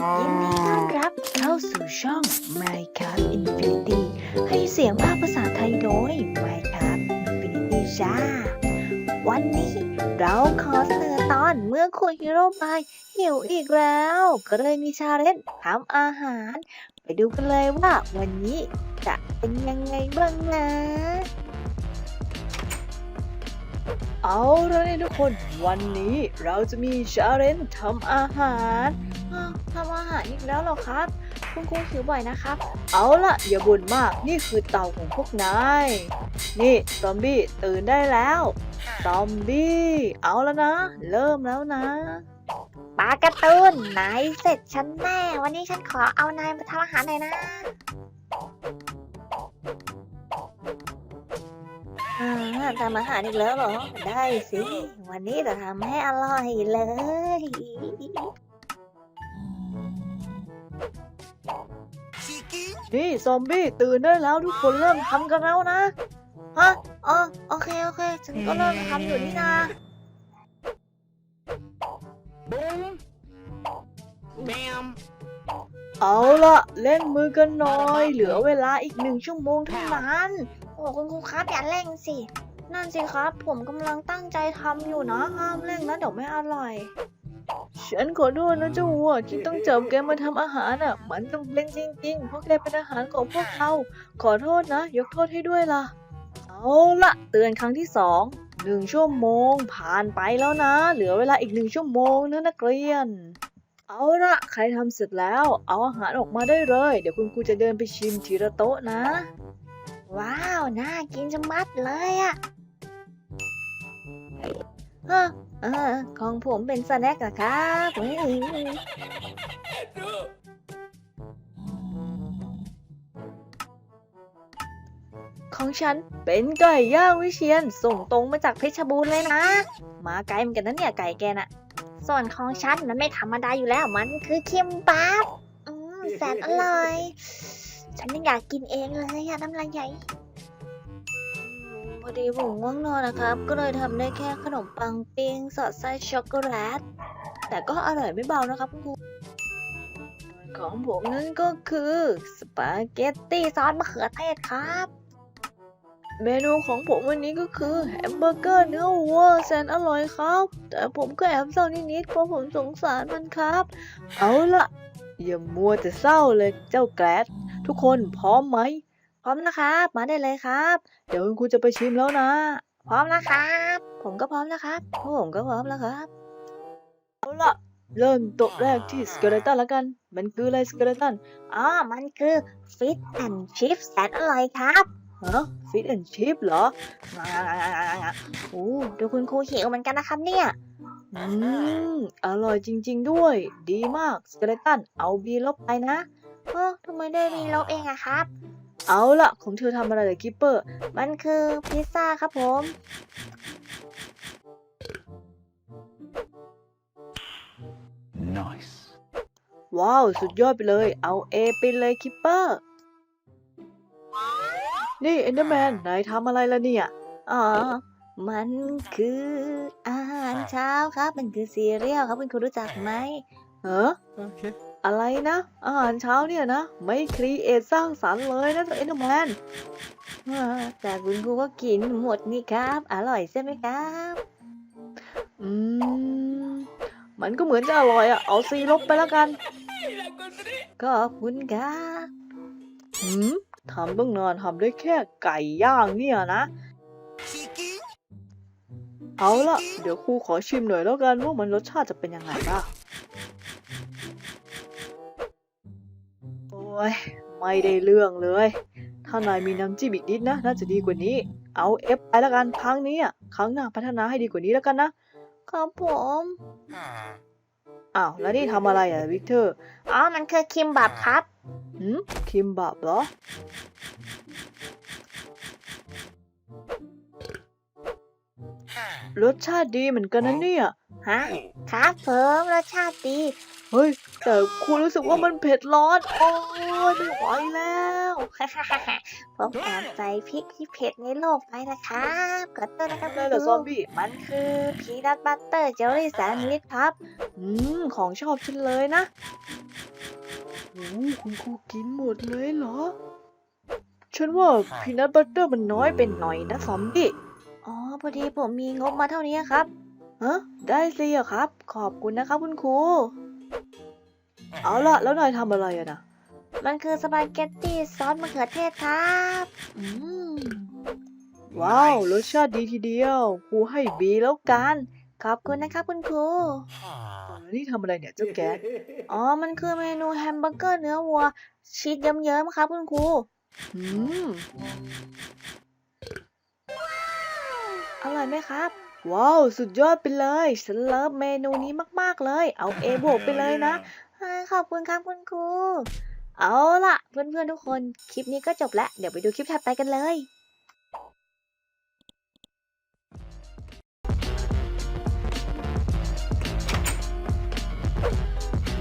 ยินดีต้อนรับเข้าสู่ช่อง Minecraft Infinity ให้เสียงภาคภาษาไทยโดย Minecraft Infinity จ้า วันนี้เราขอเสนอตอนเมื่อคุณฮีโร่บายหิวอีกแล้ว ก็เลยมีชาเลนจ์ทำอาหาร ไปดูกันเลยว่าวันนี้จะเป็นยังไงบ้างนะเอาละนี่ทุกคน วันนี้เราจะมีชาเลนจ์ทำอาหาร ทำอาหารอีกแล้วเหรอครับ คุณครูหิวบ่อยนะครับ เอาละอย่าบ่นมาก นี่คือเตาของพวกนาย นี่ซอมบี้ตื่นได้แล้ว ซอมบี้ เอาแล้วนะ เริ่มแล้วนะปลาการ์ตูนนายเสร็จฉันแน่ วันนี้ฉันขอเอานายมาทำอาหารหน่อยนะอ่าทำอาหารอีกแล้วเหรอ ได้สิ วันนี้จะทำให้อร่อยเลย นี่ซอมบี้ตื่นได้แล้วทุกคนเริ่มทำกันแล้วนะฮะอ๋อโอเคโอเคฉันก็เริ่มทำอยู่นี่นา Boom. Bam. เอาละเล่นมือกันหน่อย เหลือเวลาอีกหนึ่งชั่วโมงเท่านั้น โอ้คุณครูครับอย่าเร่งสิ นั่นสิครับ ผมกำลังตั้งใจทำอยู่นะห้ามเร่งนะเดี๋ยวไม่อร่อย ฉันขอโทษนะเจ้าวัวที่ต้องจับแกมาทำอาหารอะ มันต้องเล่นจริงๆเพราะแกเป็นอาหารของพวกเรา ขอโทษนะ ยกโทษให้ด้วยล่ะ เอาละเตือนครั้งที่สองหนึ่งชั่วโมงผ่านไปแล้วนะ เหลือเวลาอีกหนึ่งชั่วโมงนะนักเรียน เอาละใครทำเสร็จแล้ว เอาอาหารออกมาได้เลย เดี๋ยวคุณครูจะเดินไปชิมทีละโต๊ะนะ ว้าว น่ากินจะมัดเลยอะ เออเออของผมเป็นสแน็คอะครับของฉันเป็นไก่ย่างวิเชียนส่งตรงมาจากเพชรบูรณ์เลยนะ มาไกลเหมือนกันนะเนี่ยไก่แกน่ะ ส่วนของฉันมันไม่ธรรมดาอยู่แล้วมันคือเคิมบับอืมแสนอร่อย ฉันยังอยากกินเองเลยอะน้ำลายใหญ่ อดีผมง่วงนอนนะครับ ก็เลยทำได้แค่ขนมปังปิ้งสอดไส้ช็อกโกแลต แต่ก็อร่อยไม่เบานะครับคุณของผมนั่นก็คือสปาเกตตี้ซอสมะเขือเทศครับ เมนูของผมวันนี้ก็คือแฮมเบอร์เกอร์เนื้อวัวแสนอร่อยครับ แต่ผมก็แอบเศร้านิดๆเพราะผมสงสารมันครับ เอาละอย่ามัวแต่เศร้าเลยเจ้าแกรดทุกคนพร้อมไหม พร้อมนะครับ มาได้เลยครับ เดี๋ยวคุณครูจะไปชิมแล้วนะ พร้อมนะครับ ผมก็พร้อมแล้วครับผมก็พร้อมแล้วครับเอาละเริ่มโต๊ะแรกที่สเกเลตันแล้วกัน มันคืออะไรสเกเลตันอ๋อ มันคือฟิตแอนชิพแสนอร่อยครับฮะฟิตแอนชิพเหรอโอ้ดูคุณครูหิวเหมือนกันนะครับเนี่ย อืม อร่อยจริง ๆ ด้วย ดีมากสเกเลตันเอาบีลบไปนะเออทำไมได้มีลบเองอะครับ เอาละของเธอทำอะไรเหรอกิปเปอร์ มันคือพิซซ่าครับผม Nice. ว้าว สุดยอดไปเลย เอาเอไปเลยคิปเปอร์ นี่เอนเดอร์แมนนายทำอะไรล่ะเนี่ย อ๋อ มันคืออาหารเช้าครับ มันคือซีเรียลครับ คุณครูรู้จักไหมเออ Okay. อ อะไรนะ อาหารเช้าเนี่ยนะ ไม่ครีเอทสร้างสรรค์เลยนะเอ็นดแมนแต่คุณครูก็กินหมดนี่ครับ อร่อยใช่ไหมครับ อืม มันก็เหมือนจะอร่อยอะเอาซีลบไปแล้วกัน ขอบคุณครับหืมทำต้องนานทำได้แค่ไก่ย่างเนี่ยนะเอาละเดี๋ยวครูขอชิมหน่อยแล้วกันว่ามันรสชาติจะเป็นยังไงบ้าง ยไม่ได้เรื่องเลย ถ้านายมีน้ำจิ้มอีกนิดนะ น่าจะดีกว่านี้ เอาเอฟไปแล้วกันครั้งนี้อะครั้งหน้าพัฒนาให้ดีกว่านี้แล้วกันนะ ครับผมอ้าวแล้วนี่ทำอะไรอะวิกเตอร์อ๋อมันคือคิมบับครับหืมคิมบับเหรอรสชาติดีเหมือนกันนะเนี่ย ฮะ ครับเพิ่มรสชาติดี เฮ้ย แต่คุณรู้สึกว่ามันเผ็ดร้อน โอ้ยไม่ไหวแล้วผมแอบใส่พริกที่เผ็ดในโลกไปนะครับขอโทษนะครับเลยเหรอซอมบี้มันคือพีนัทบัตเตอร์เจลลี่แซนด์วิชครับ อืม ของชอบฉันเลยนะโอ้คุณครูกินหมดเลยเหรอ ฉันว่าพีนัทบัตเตอร์มันน้อยเป็นหน่อยนะซอมบี้ อ๋อ พอดีผมมีงบมาเท่านี้ครับฮะได้สิอะครับ ขอบคุณนะครับคุณครู เอาล่ะ แล้วนายทำอะไรอะนะมันคือสปาเกตตี้ซอสมะเขือเทศครับอืมว้าว รสชาติดีทีเดียว ครูให้บีแล้วกัน ขอบคุณนะครับคุณครูนี่ทำอะไรเนี่ยเจ้าแก๊สอ๋อ มันคือเมนูแฮมเบอร์เกอร์เนื้อวัว ชีสเยิ้มๆครับคุณครูอืมอร่อยไหมครับ ว้าว สุดยอดไปเลย ฉันเลิฟเมนูนี้มาก ๆ เลย เอาเอบวกไปเลยนะอ่า ขอบคุณครับคุณครู เอาล่ะ เพื่อนๆทุกคน คลิปนี้ก็จบแล้ว เดี๋ยวไปดูคลิปถัดไปกันเลย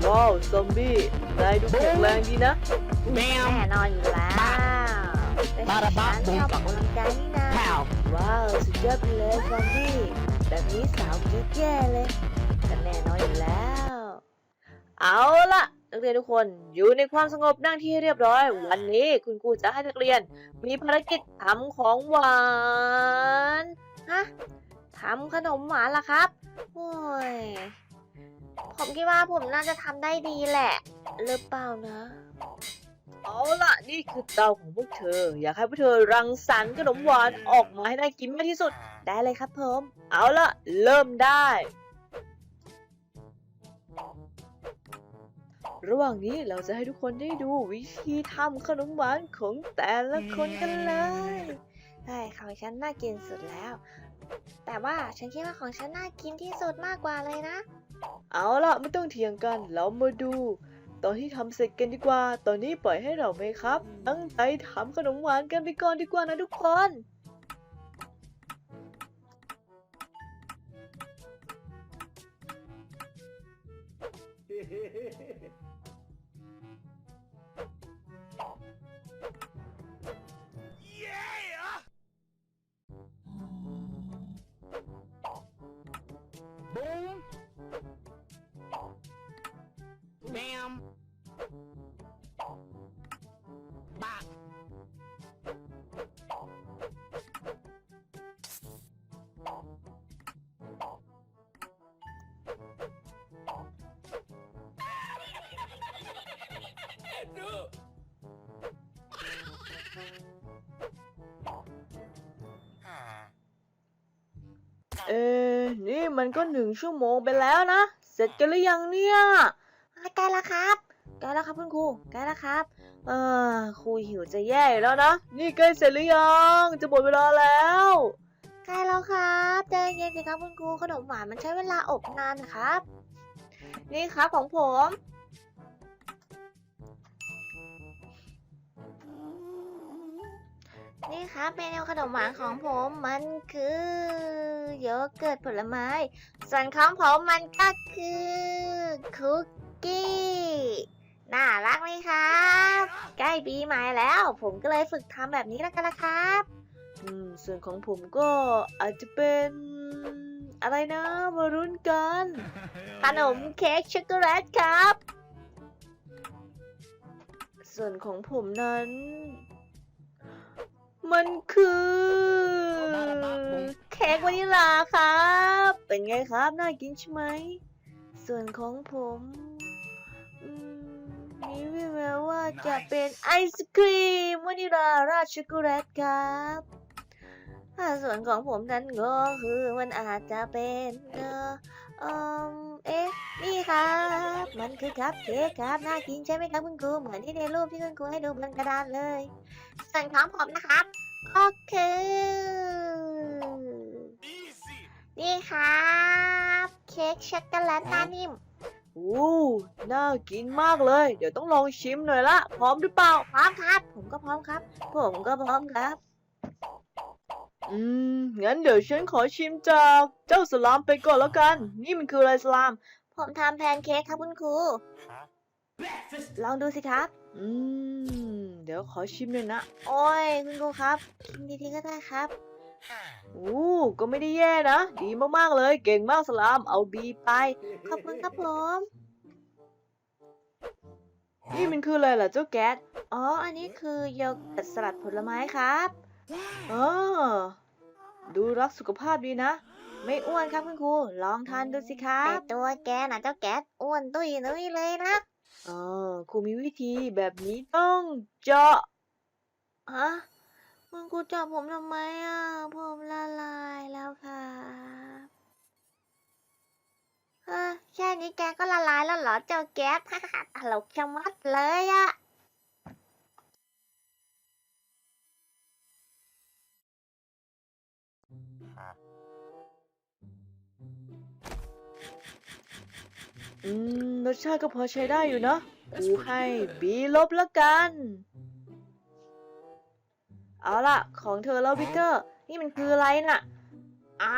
ว้าวซอมบี้นายดูแข็งแรงดีนะแน่ Bam. นอนอยู่แล้วแต่บาราบาฉันบุ้ชงอบออกกำลังกายนี่นะ Pow. ว้าวสุดยอดไปเลยซอมบี้แบบนี้สาวกรี๊ดแย่เลยแต่แน่นอนอยู่แล้ว เอาละนักเรียนทุกคนอยู่ในความสงบนั่งที่เรียบร้อย วันนี้คุณครูจะให้นักเรียน มีภารกิจทำของหวานฮะทำขนมหวานล่ะครับโอ้ยผมคิดว่าผมน่าจะทำได้ดีแหละหรือเปล่านะ เอาล่ะนี่คือเตาของพวกเธอ อยากให้พวกเธอรังสรรค์ขนมหวานออกมาให้น่ากินมากที่สุด ได้เลยครับผมเอาล่ะ เริ่มได้ ระหว่างนี้เราจะให้ทุกคนได้ดูวิธีทำขนมหวานของแต่ละคนกันเลยใช่ของฉันน่ากินสุดแล้ว แต่ว่าฉันคิดว่าของฉันน่ากินที่สุดมากกว่าเลยนะ เอาล่ะไม่ต้องเถียงกันเรามาดู ตอนที่ทำเสร็จกันดีกว่า ตอนนี้ปล่อยให้เราไหมครับ ตั้งใจทำขนมหวานกันไปก่อนดีกว่านะทุกคน Boom. เอ๊ะนี่มันก็หนึ่งชั่วโมงไปแล้วนะ เสร็จกันหรือยังเนี่ยใกล้แล้วครับใกล้แล้วครับคุณครูใกล้แล้วครับ เออครูหิวจะแย่อยู่แล้วนะ นี่ใกล้เสร็จหรือยัง จะหมดเวลาแล้วใกล้แล้วครับใจเย็นสิครับคุณครูขนมหวานมันใช้เวลาอบนานนะครับ นี่ครับของผม นี่ครับเมนูขนมหวานของผมมันคือโยเกิร์ตผลไม้ ส่วนของผมมันก็คือคุกกี้น่ารักไหมครับ ใกล้ปีใหม่แล้ว ผมก็เลยฝึกทำแบบนี้แล้วกันละครับอืมส่วนของผมก็อาจจะเป็นอะไรนะมารุ้นกันขนมเค้กช็อกโกแลตครับ ส่วนของผมนั้น มันคือ เค้กวานิลาครับ เป็นไงครับ น่ากินใช่ไหม ส่วนของผมอืมมีวิแววว่าจะเป็นไอศครีมวานิลาราดช็อกโกแลตครับถ้าส่วนของผมนั้นก็คือมันอาจจะเป็นเออเอมเอ๊ะนี่ครับ มันคือคัพเค้กครับ น่ากินใช่ไหมครับคุณครู เหมือนที่ในรูปที่คุณครูให้ดูบนกระดานเลย ส่วนของผมนะครับ ก็คือ Easy. นี่ครับ เค้กช็อกโกแลตหน้านิ่มโอ้ น่ากินมากเลย เดี๋ยวต้องลองชิมหน่อยละ พร้อมหรือเปล่า พร้อมครับ ผมก็พร้อมครับ ผมก็พร้อมครับ อืม งั้นเดี๋ยวฉันขอชิมจากเจ้าสลามไปก่อนแล้วกัน นี่มันคืออะไรสลาม ผมทำแพนเค้กครับคุณครู ลองดูสิครับ อืม เดี๋ยวขอชิมหน่อยนะ โอ้ย คุณครูครับ กินดีๆก็ได้ครับโอ้ก็ไม่ได้แย่นะ ดีมากๆเลย เก่งมากสลาม เอาบีไป ขอบคุณครับผมนี่มันคืออะไรล่ะเจ้าแก๊ส อ๋อ อันนี้คือโยเกิร์ตสลัดผลไม้ครับ เออ ดูรักสุขภาพดีนะ ไม่อ้วนครับคุณครู ลองทานดูสิครัแต่บ ตัวแกน่ะเจ้าแก๊สอ้วนตุ้ยนุ้ยเลยนะ เออครูมีวิธีแบบนี้ต้องเจาะ ฮะคุณครูจับผมทำไมอะ ผมละลายแล้วค่ะเออแค่นี้แกก็ละลายแล้วเหรอเจ้าแก๊ส ตลกชะมัดเลยอะ อืม รสชาติก็พอใช้ได้อยู่เนอะครูให้บีลบละกัน เอาล่ะ ของเธอแล้ววิกเตอร์ นี่มันคืออะไรน่ะ อ่า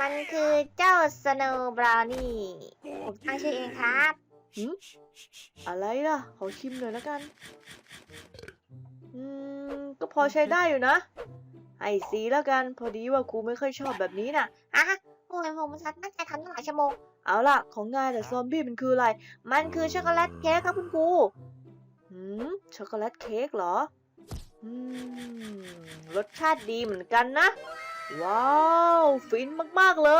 มันคือเจ้าสโนว์บราวนี่ผมตั้งชื่อเองครับอะไรล่ะ ขอชิมหน่อยแล้วกัน อืม ก็พอใช้ได้อยู่นะให้สีแล้วกัน พอดีว่าครูไม่ค่อยชอบแบบนี้น่ะอะ โอ้ยผมชัดตั้งใจทำตั้งหลายชั่วโมง เอาล่ะ ของนายแต่ซอมบี้มันคืออะไร มันคือช็อกโกแลตเค้กครับคุณครูหืม ช็อกโกแลตเค้กเหรอ อืม รสชาติดีเหมือนกันนะ ว้าว ฟินมากๆเล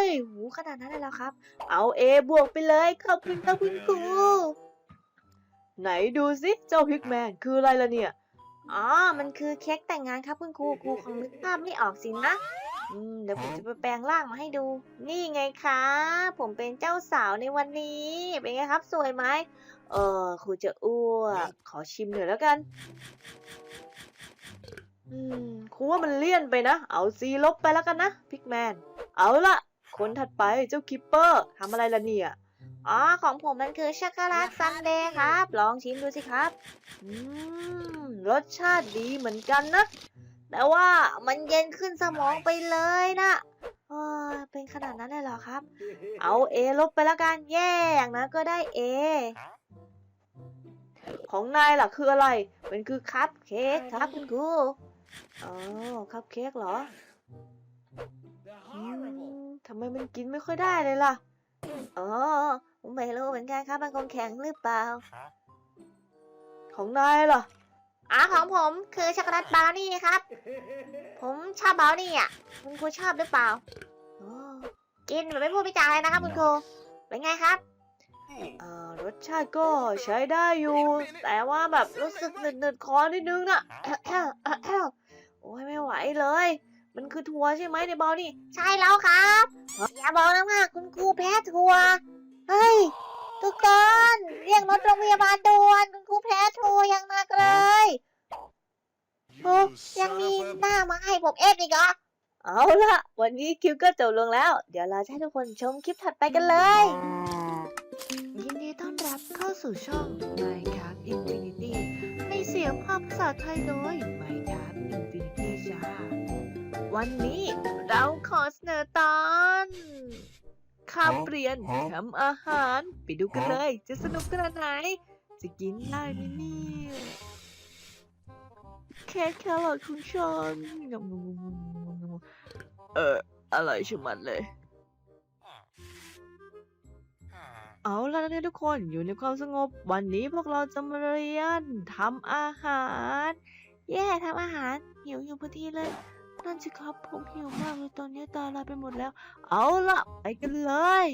ย หูขนาดนั้นเลยแล้วครับ เอาเอบวกไปเลย ขอบคุณครับคุณครู ไหนดูสิเจ้าพิกแมนคืออะไรล่ะเนี่ย อ๋อ มันคือเค้กแต่งงานครับคุณครู ครูคงนึกภาพไม่ออกสินะ อืมเดี๋ยวผมจะไปแปลงร่างมาให้ดู นี่ไงคะ ผมเป็นเจ้าสาวในวันนี้ เป็นไงครับ สวยไหม เออครูจะอ้วกขอชิมหน่อยแล้วกัน อืมครูว่ามันเลี่ยนไปนะ เอาซีลบไปแล้วกันนะพิกแมน เอาละคนถัดไปเจ้าคิปเปอร์ทำอะไรล่ะเนี่ย อ๋อ ของผมมันคือช็อกโกแลตซันเดย์ครับ ลองชิมดูสิครับ อืม รสชาติดีเหมือนกันนะ แต่ว่ามันเย็นขึ้นสมองไปเลยนะเออเป็นขนาดนั้นเลยเหรอครับ เอาเอลบไปแล้วกันแย่อย่างนั้นก็ได้เอของนายล่ะคืออะไร มันคือคัพเค้กครับคุณครูอ๋อคัพเค้กเหรอ The อื horrible. มทำไมมันกินไม่ค่อยได้เลยล่ะ อ๋อผมไม่รู้เหมือนกันครับ มันคงแข็งหรือเปล่า ของนายล่ะ อ๋อของผมคือช็อกโกแลตบราวนี่ครับ ผมชอบบราวนี่อะ คุณครูชอบหรือเปล่าอ๋อกินแบบไม่พูดไม่จาเลยนะครับคุณครู เป็นไงครับอ่ารสชาติก็ใช้ได้อยู่ แต่ว่าแบบรู้สึกหนืดๆคอนิดนึงน่ะ โอ้ยไม่ไหวเลย มันคือทัวร์ใช่ไหมในบอลนี่ ใช่แล้วครับ อย่าบอกนะว่าคุณครูแพ้ทัวร์เฮ้ย ทุกคนเรียกรถโรงพยาบาลด่วนคุณครูแพ้ทัวร์อย่างหนักเลยโอ้ยังมีหน้ามาให้ผมเอ็ดอีกเหรอเอาล่ะ วันนี้คลิปก็จบลงแล้ว เดี๋ยวเราจะให้ทุกคนชมคลิปถัดไปกันเลย ยินดีต้อนรับเข้าสู่ช่อง Minecraft Infinity ในเสียงภาพภาษาไทยโดย Minecraft Infinity จ้าวันนี้เราขอเสนอตอน ข้าวเปลี่ยนทำอาหาร ไปดูกันเลย จะสนุกขนาดไหน จะกินได้ไหมเนี่ยแค่แครอทของฉันงำงำงำงำงำเอออร่อยชะมัดเลย เอาล่ะนะทุกคนอยู่ในความสงบ วันนี้พวกเราจะมาเรียนทำอาหาร แย่ทำอาหารหิวอยู่พอดีเลย นั่นสิครับผมหิวมากเลยตอนนี้ตาลายไปหมดแล้ว เอาละไปกันเลย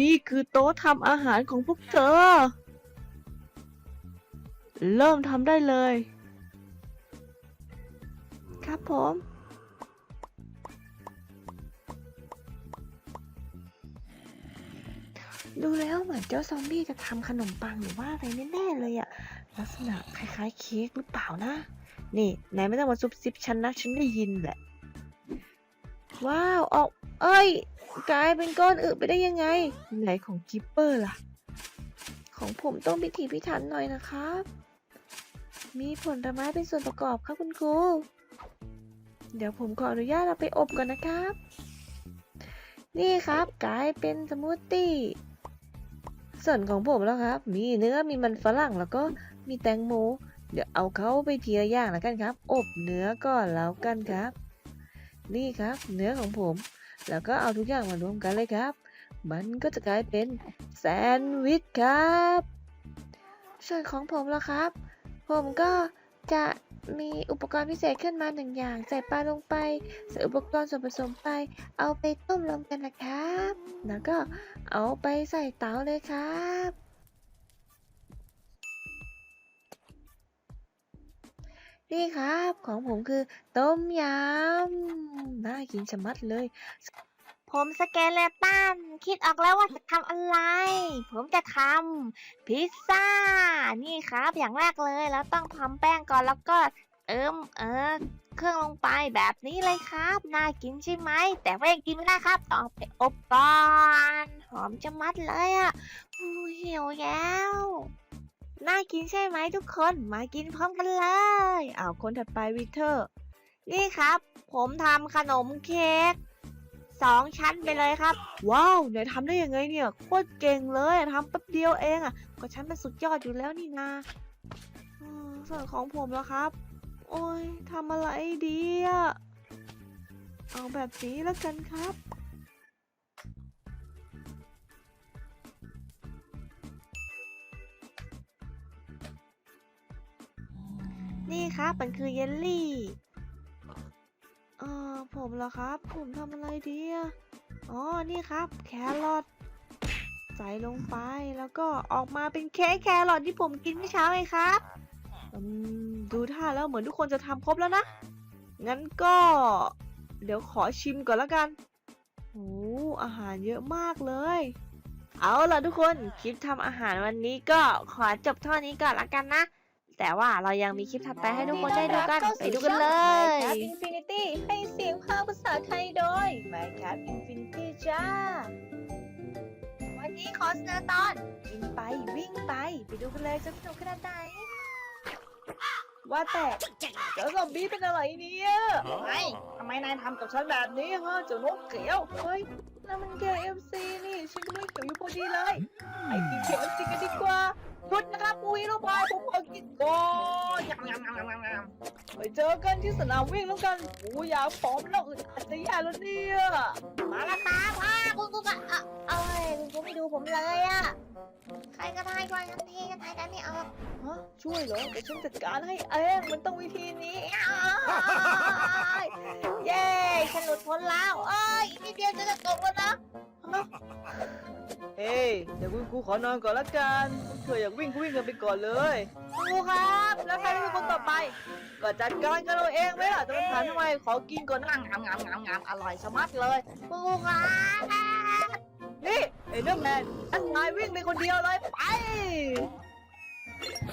นี่คือโต๊ะทำอาหารของพวกเธอ เริ่มทำได้เลย ครับผม ดูแล้วเหมือนเจ้าซอมบี้จะทำขนมปังหรือว่าอะไรแน่ๆเลยอะลักษณะคล้ายๆเค้กหรือเปล่านะ นี่นายไม่ต้องมาซุบซิบฉันนะ ฉันได้ยินแหละ ว้าว ออก เอ้ย กลายเป็นก้อนอึไปได้ยังไง ไหนของกิปเปอร์ล่ะขของผมต้องพิถีพิถันหน่อยนะครับ มีผลไม้เป็นส่วนประกอบครับคุณครู เดี๋ยวผมขออนุญาตเอาไปอบก่อนนะครับ นี่ครับกลายเป็นสมูทตี้ ส่วนของผมแล้วครับ มีเนื้อ มีมันฝรั่งแล้วก็มีแตงโม เดี๋ยวเอาเขาไปทีละอย่างแล้วกันครับ อบเนื้อก่อนแล้วกันครับ นี่ครับ เนื้อของผม แล้วก็เอาทุกอย่างมารวมกันเลยครับ มันก็จะกลายเป็นแซนด์วิชครับ ส่วนของผมแล้วครับ ผมก็จะมีอุปกรณ์พิเศษขึ้นมาหนึ่งอย่าง ใส่ปลาลงไป ใส่อุปกรณ์ส่วนผสมไป เอาไปต้มรวมกันนะครับ แล้วก็เอาไปใส่เตาเลยครับ นี่ครับของผมคือ ต้มยำน่ากินชะมัดเลย ผมสเกเลตันคิดออกแล้วว่าจะทำอะไร ผมจะทำพิซซ่า นี่ครับอย่างแรกเลยแล้วต้องทำแป้งก่อนแล้วก็เอิมเออเครื่องลงไปแบบนี้เลยครับ น่ากินใช่ไหม แต่ว่กินไม่ได้ครับต้องไปอบก่อนหอมจะมัดเลยอะ่ะหิวแล้ว น่ากินใช่ไหมทุกคน มากินพร้อมกันเลยอ้าวคนถัดไปวิเทอร์ นี่ครับ ผมทำขนมเค้กสองชั้นไปเลยครับ ว้าวไหนทำได้ยังไงเนี่ยโคตรเก่งเลยทำแป๊บเดียวเองอะ ก็ฉันเป็นสุดยอดอยู่แล้วนี่นาอืมส่วนของผมแล้วครับ โอ้ยทำอะไรดีอะ เอาแบบนี้แล้วกันครับ นี่ครับมันคือเยลลี่ เออผมเหรอครับ ผมทำอะไรดีอะอ๋อ นี่ครับ แครอทใส่ลงไปแล้วก็ออกมาเป็นเค้กแครอทที่ผมกินเมื่อเช้าไงครับอืมดูท่าแล้วเหมือนทุกคนจะทำครบแล้วนะ งั้นก็ เดี๋ยวขอชิมก่อนละกันโอ้อาหารเยอะมากเลย เอาล่ะทุกคน คลิปทำอาหารวันนี้ก็ขอจบเท่านี้ก่อนละกันนะ แต่ว่าเรายังมีคลิปถัดไปให้ทุกคนได้ดูกัน ไปดูกันเลย Minecraft Infinity ให้เสียงภาคภาษาไทยโดย Minecraft Infinity จ้า วันนี้ขอเสนอตอนกินไปวิ่งไป ไปดูกันเลยจะสนุกขนาดไหน ว่าแต่เจ้าซอมบี้เป็นอะไรเนี่ยไอ้ทำไมนายทำกับฉันแบบนี้ฮะเจ้านกเขียว เฮ้ยนั่นมัน KFC นี่ฉันก็ไม่หิวอยู่พอดีเลย ไปกิน KFC กันดีกว่า หยุดนะครับอุ้ยลูกพายผมขอกินกอนยำยำยำยำยำไปเจอกันที่สนามวิ่งแล้วกันโอ้ยอยากผอมแล้วอึดอัดจะแย่แล้วเนี่ยมาแล้วครับพ่อคุณกูก็อะเอาเอ้ยคุณกูไม่ดูผมเลยอะใครก็ได้ช่วยกันทีกันไทยกันไม่ออกฮะช่วยเหรอเดี๋ยวฉันจัดการให้เองมันต้องวิธีนี้เย้ฉันหลุดพ้นแล้วเอ้ยอีกนิดเดียวจะจะตกแล้วนะ เฮ้ยเดี๋ยวคุณครูขอนอนก่อนละกันเธออยากวิ่งก็วิ่งกันไปก่อนเลย ครูครับ แล้วใครเป็นคนต่อไป ก็จัดการกันเอาเองไหมล่ะจะมาถามทำไมขอกินก่อนนะงามงามงามงามอร่อยสมัดเลยครูครับนี่ไอ้เรื่องแมนอันนายวิ่งไปคนเดียวเลยไป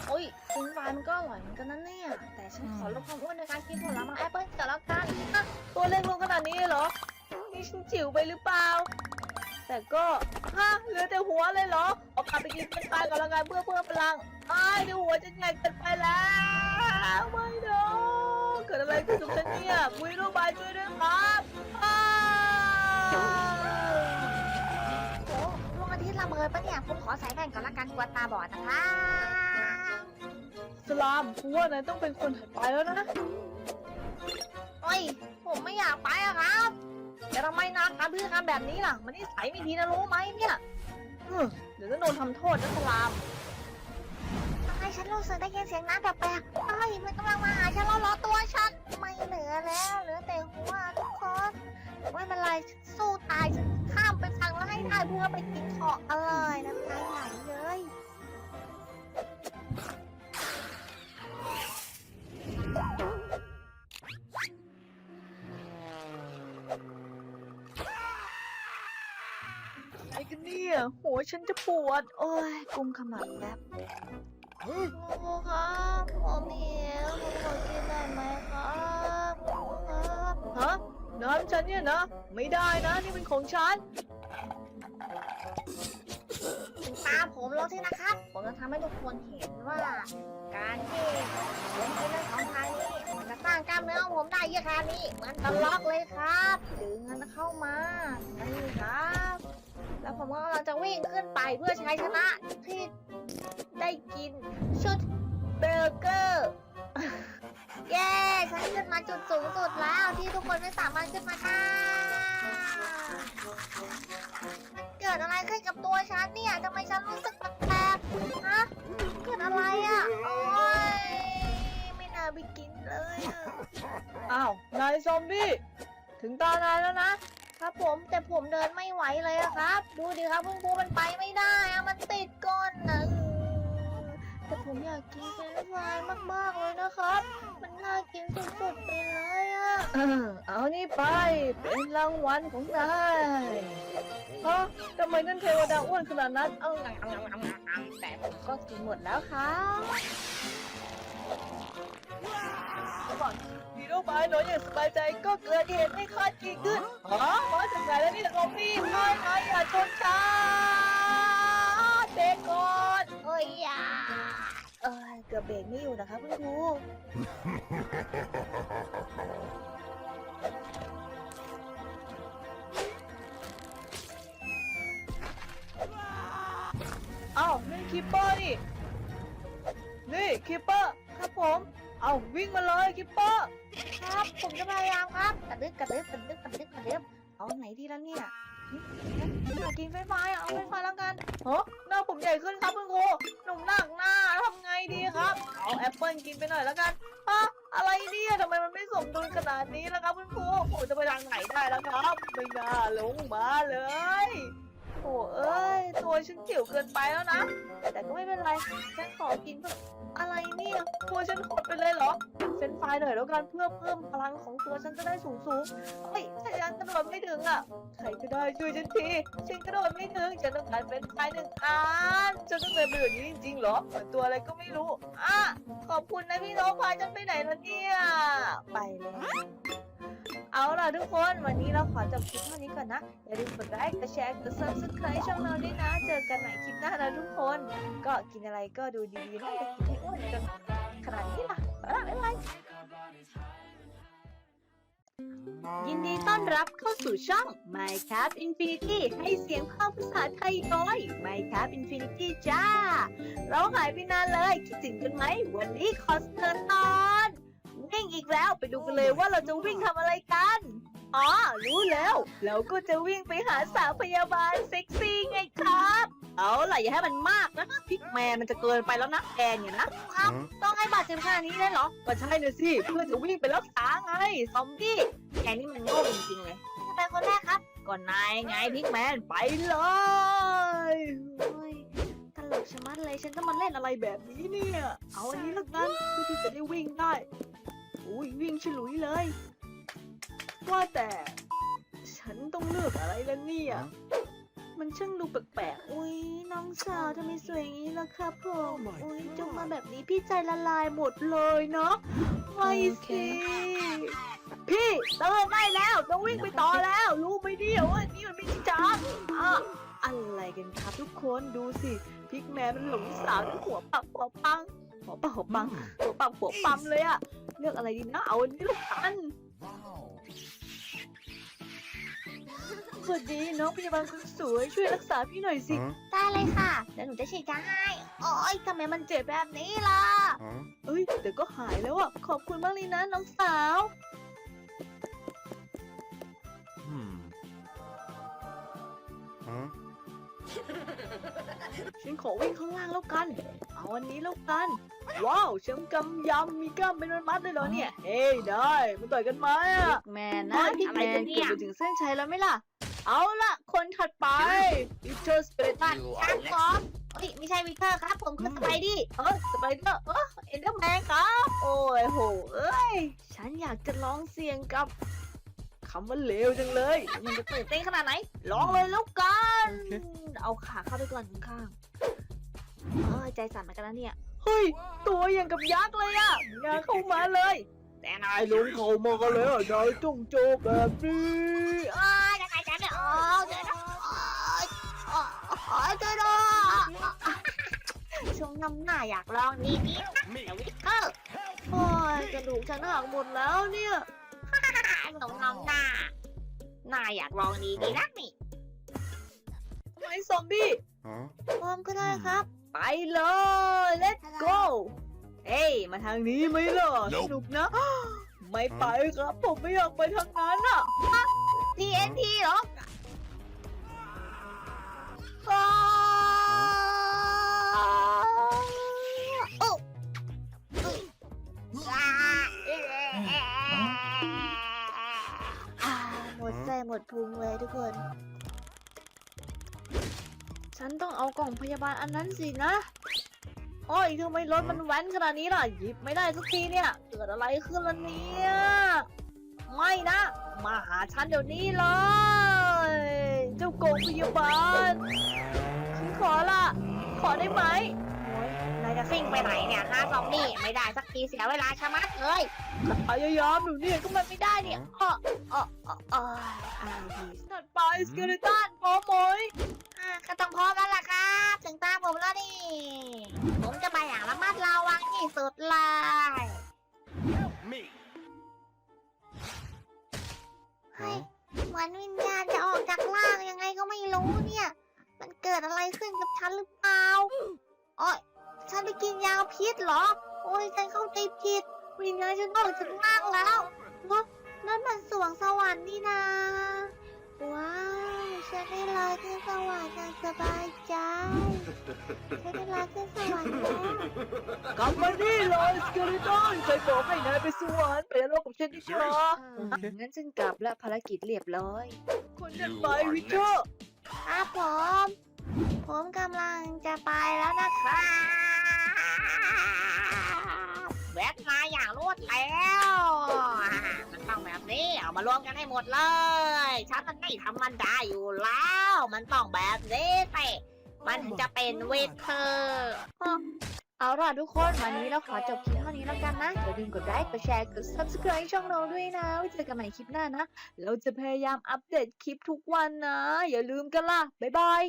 โอ้ยคุณฟรายมันก็อร่อยเหมือนกันนะเนี่ย แต่ฉันขอลดความอ้วนในการกินผลไม้แอปเปิ้ลก่อนแล้วกันตัวเล็กลงขนาดนี้เหรอนี่ฉันจิ๋วไปหรือเปล่า แต่ก็ฮะเหลือแต่หัวเลยเหรอเอากลับไปกินเป็นปลาก่อนละกันเพื่อเพิ่มพลังอ้ายเดี๋ยวหัวจะใหญ่เกินไปแล้วไม่เนาะเกิดอะไรขึ้นกับฉันเนี่ยมุ้ยรูบายช่วยด้วยครับอ้าวโอ้ดวงอาทิตย์ละเมอปะเนี่ยผมขอใส่แว่นก่อนละกันกลัวตาบอดนะคะสลามกูว่านายต้องเป็นคนถัดไปแล้วนะ โอ้ย ผมไม่อยากไปอะครับ แต่ทำไมนะการพฤติกรรมแบบนี้ล่ะ มันนิสัยไม่ดีนะรู้ไหมเนี่ยอืมเดี๋ยวจะโดนทำโทษนะสลามทำไมฉันรู้สึกได้ยินเสียงน้ำแปลกๆเอ้ยมันกำลังมาหาฉันแล้วล้อตัวฉัน ไม่เหลือแล้วเหลือแต่หัวทุกคนไม่เป็นไรสู้ตายฉันข้ามไปฟังแล้วให้ได้เพื่อไปกินของอร่อยน้ำลายไหลเลย เนี่ยหัวฉันจะปวด โอ้ยกุมขมับแป๊บครูครับผมหิวผมขอกินได้ไหมครับครูครับฮะน้ำฉันเนี่ยนะ ไม่ได้นะนี่เป็นของฉันตามผมลงที่นะครับ ผมจะทำให้ทุกคนเห็นว่า การที่ผมกินทั้งสองทางนี้มันจะสร้างกล้ามเนื้อของผมได้เยอะขนาดนี้เหมือนตลอกเลยครับ ดึงมันเข้ามานี่ครับ แล้วผมก็กำลังจะวิ่งขึ้นไปเพื่อใช้ชนะที่ได้กินชุดเบอร์เกอร์ เย้ฉันขึ้นมาจุดสูงสุดแล้วที่ทุกคนไม่สามารถขึ้นมาได้มันเกิดอะไรขึ้นกับตัวฉันเนี่ยทำไมฉันรู้สึกแปลกๆฮะเกิดอะไรอะโอ้ยไม่น่าไปกินเลยอะอ้าวนายซอมบี้ถึงตานายแล้วนะ ครับผมแต่ผมเดินไม่ไหวเลยอะครับ ดูดิครับคุณครูมันไปไม่ได้อะมันติดก้นนะแต่ผมอยากกินเฟรนช์ฟรายมากๆเลยนะครับ มันน่ากินสุดๆไปเลยอะเออเอานี่ไป เป็นรางวัลของนายฮะทำไมนั่นเทวดาอ้วนขนาดนั้น เอาแต่ผมก็กินหมดแล้วครับก่อน ฮีโร่บายน้อยอย่างสบายใจก็เกิดเหตุไม่คาดคิดขึ้นอ๋อมาถึงไหนแล้วนี่ซอมบี้ไม่ไม่อย่าชนช้าเบรกก่อนเฮ้ยอย่าเอ้ยเกือบเบรกไม่อยู่นะครับคุณครูเอ้านี่คิปเปอร์นี่นี่คิปเปอร์ครับ ผม เอาวิ่งมาเลยคิปเปอร์ครับผมจะพยายามครับกระดึ๊บกระดึ๊บกระดึ๊บกระดึ๊บกระดึ๊บเอาไหนดีแล้วเนี่ยอยากกินไฟฟ้าเอาไฟฟ้าแล้วกันเฮะหน้าผมใหญ่ขึ้นครับคุณครูหนุ่มหนักหน้าทำไงดีครับ เอาแอปเปิลกินไปหน่อยแล้วกันฮะอะไรเนี่ยทำไมมันไม่สมดุลขนาดนี้ล่ะครับคุณครูผมจะไปทางไหนได้แล้วครับ ไม่น่าลงมาเลย โอ้เอ้ย ตัวฉันจิ๋วเกินไปแล้วนะ แต่ก็ไม่เป็นไร ฉันขอกินเพอะไรเนี่ยตัวฉันหดไปเลยเหรอ เฟนช์ฟหน่อยแล้วกันเพื่อเพิ่มพลังของตัวฉันจะได้สูงสูงเฮ้ยฉันกระโดดไม่ถึงอะ ใครก็ได้ช่วยฉันที ฉันกระโดดไม่ถึง ฉันต้องการเป็นไฟหนึ่งอันฉันต้องเป็นแบบนี้จริงๆเหรอเหมือนตัวอะไรก็ไม่รู้ อะ ขอบคุณนะพี่น้องพาฉันไปไหนแล้วเนี่ย ไปเลย เอาล่ะทุกคนวันนี้เราขอจบคลิปเท่านี้ก่อนนะ อย่าลืมกดไลค์กดแชร์กด subscribe ช่องเราด้วยนะ เจอกันใหม่คลิปหน้านะทุกคน ก็กินอะไรก็ดูดีๆนะอย่ากินให้อ้วนจนขนาดนี้ล่ะไปละบ๊ายบายยินดีต้อนรับเข้าสู่ช่อง Minecraft Infinity ให้เสียงภาคภาษาไทยโดย Minecraft Infinity จ้า เราหายไปนานเลย คิดถึงกันไหม วันนี้ขอสเสนอตอน วิ่งอีกแล้วไปดูกันเลยว่าเราจะวิ่งทำอะไรกันอ๋อรู้แล้ว เราก็จะวิ่งไปหาสาวพยาบาลเซ็กซี่ไงครับ เอาล่ะอย่าให้มันมากนะพิกแมนมันจะเกินไปแล้วนะแอนเนี่ยนะต้องให้บาดเจ็บขนาดนี้เลยเหรอ ก็ใช่นะสิเพื่อจะวิ่งไปรักษาไงซอมบี้แกนี่มันโง่จริงๆเลยจะเป็นคนแรกครับก่อนนายไงพิกแมนไปเลยเฮ้ยตลกชะมัดเลยฉันต้องมาเล่นอะไรแบบนี้เนี่ย เอาอันนี้ละกันเพื่อที่จะได้วิ่งได้อุ้ ยวิ่งฉลุยเลย ว่าแต่ ฉันต้องเลือกอะไรแล้วเนี่ย มันช่างดูแปลกๆ อุ้ยน้องสาวทำไมสวยอย่างนี้ล่ะครับผมอุ้ยจุกมาแบบนี้พี่ใจละลายหมดเลยเนาะไม่สิ พี่เตือนได้แล้ว ต้องวิ่งไปต่อแล้ว รู้ไหมเนี่ยว่านี่มันไม่ใช่จับอะอะไรกันครับทุกคนดูสิ พิกแมนมันหลงสาวทั้งหัวปักหัวปัง หัวปักหัวปังหัวปักหัวปั๊มเลยอะเลือกอะไรดีนะเอาอันนี้ลูกกันสวัสดีน้องพยาบาลคนสวยช่วยรักษาพี่หน่อยสิได้เลยค่ะเดี๋ยวหนูจะฉีดยาให้โอ๊ยทำไมมันเจ็บแบบนี้ล่ะเอ้ยเดี๋ยวก็หายแล้วอะขอบคุณมากเลยนะน้องสาว Hmm. Huh? ฉันขอวิ่งข้างล่างแล้วกัน เอาอันนี้แล้วกัน ว้าวแชมป์กำยำมีกล้ามเป็นมัดๆเลยเหรอเนี่ย เฮ้ยได้มาต่อยกันไหมอะแมนนะเฮ้ยพี่อะไรแมกันนเนี่เกือบยไปถึงเส้นชัยแล้วไหมล่ะ เอาล่ะ คนถัดไปวิเทอร์สเปรตันครับผมเฮ้ยไม่ใช่วิกเตอร์ครับ ผมคือสไปดี้เออสไปเดอร์เออเอ็นเดอร์แมนครับ โอ้ยโหเอ้ย ฉันอยากจะลองเสี่ยงกับ คำว่าเลวจังเลย มันจะตื่นเต้นขนาดไหนลองเลยแล้วกันเอาขาเข้าไปก่อนข้างๆเอ้ยใจสั่นเหมือนกันนะเนี่ย เฮ้ย ตัวอย่างกับยักษ์เลยอะงานเข้ามาเลย แต่นายลงเข้ามากันเลยนายต้องโจบแบบนี้โอ๊ยจะหายใจไม่ออกเดี๋ยวนะโอ๊ยโอ๊ยโอ๊อ๋อเจอดอช่วงน้ำหน้าอยากลองดีนี้นะ Me. เดี๋ยววิกเกอร์โอ้ยกระดูกฉันหักหมดแล้วเนี่ย สมน้ำหน้าหน้าอยากลองดีดีนักนี่ทำไมซอมบี้ Huh? พร้อมก็ได้ครับ ไปเลย let's go เอ้ยมาทางนี้ไหมล่ะส Nope นุกนะ ไม่ไปครับ ผมไม่อยากไปทางนั้นอะ TNT เหรออ้าโมดไส้หมดพุงเลยทุกคน ฉันต้องเอากล่องพยาบาลอันนั้นสินะโอ้ยทำไมรถมันแว้นขนาดนี้ล่ะ หยิบไม่ได้สักทีเนี่ย เกิดอะไรขึ้นล่ะเนี่ยไม่นะ มาหาฉันเดี๋ยวนี้เลย เจ้ากล่องพยาบาลฉันขอละ ขอได้ไหม จะซิ่งไปไหนเนี่ยฮะซอมบี้ไม่ได้สักทีเสียเวลาชะมัดเลยพยายามอยู่เนี่ยก็มันไม่ได้เนี่ยอ้ออ้ออ้ออ้ออ่าดีถัดไปสเกเลตันพร้อมไหมอ่าก็ต้องพร้อมแล้วล่ะครับ ถึงตาผมแล้วนี่ ผมจะไปอย่างระมัดระวังที่สุดเลย Me. เฮ้ยเหมือนวิญญาณจะออกจากร่างยังไงก็ไม่รู้เนี่ย มันเกิดอะไรขึ้นกับฉันหรือเปล่าโอ้ย ฉันไปกินยาพิษเหรอ โอ้ยฉันเข้าใจผิด วิญญาณฉันออกจากร่างแล้ววะนั่นมันสวงสวรรค์นี่นา ว้าว ฉันได้ลอยขึ้นสวรรค์อย่างสบายใจ ฉันได้ลอยขึ้นสวรรค์แล้วกลับมานี่เลยสเกเลตันใครบอกให้นายไปสวรรค์ไปนรกกับฉันดีกว่างั้นฉันกลับแล้วภารกิจเรียบร้อย คนถัดไป You are วิกเตอร์ ครับผม ผมกำลังจะไปแล้วนะครับ แวบมาอย่างรวดแล้วมันต้องแบบนี้เอามารวมกันให้หมดเลยฉันมันไม่ธรรมดาอยู่แล้ว มันต้องแบบนี้เตะมันถึงจะเป็นเวทเธอเอาล่ะทุกคนวันนี้เราขอจบคลิปเท่านี้แล้วกันนะอย่าลืมกดไลค์กดแชร์กด subscribe ช่องเราด้วยนะไว้เจอกันใหม่คลิปหน้านะ เราจะพยายามอัปเดตคลิปทุกวันนะ อย่าลืมกันล่ะ บ๊ายบาย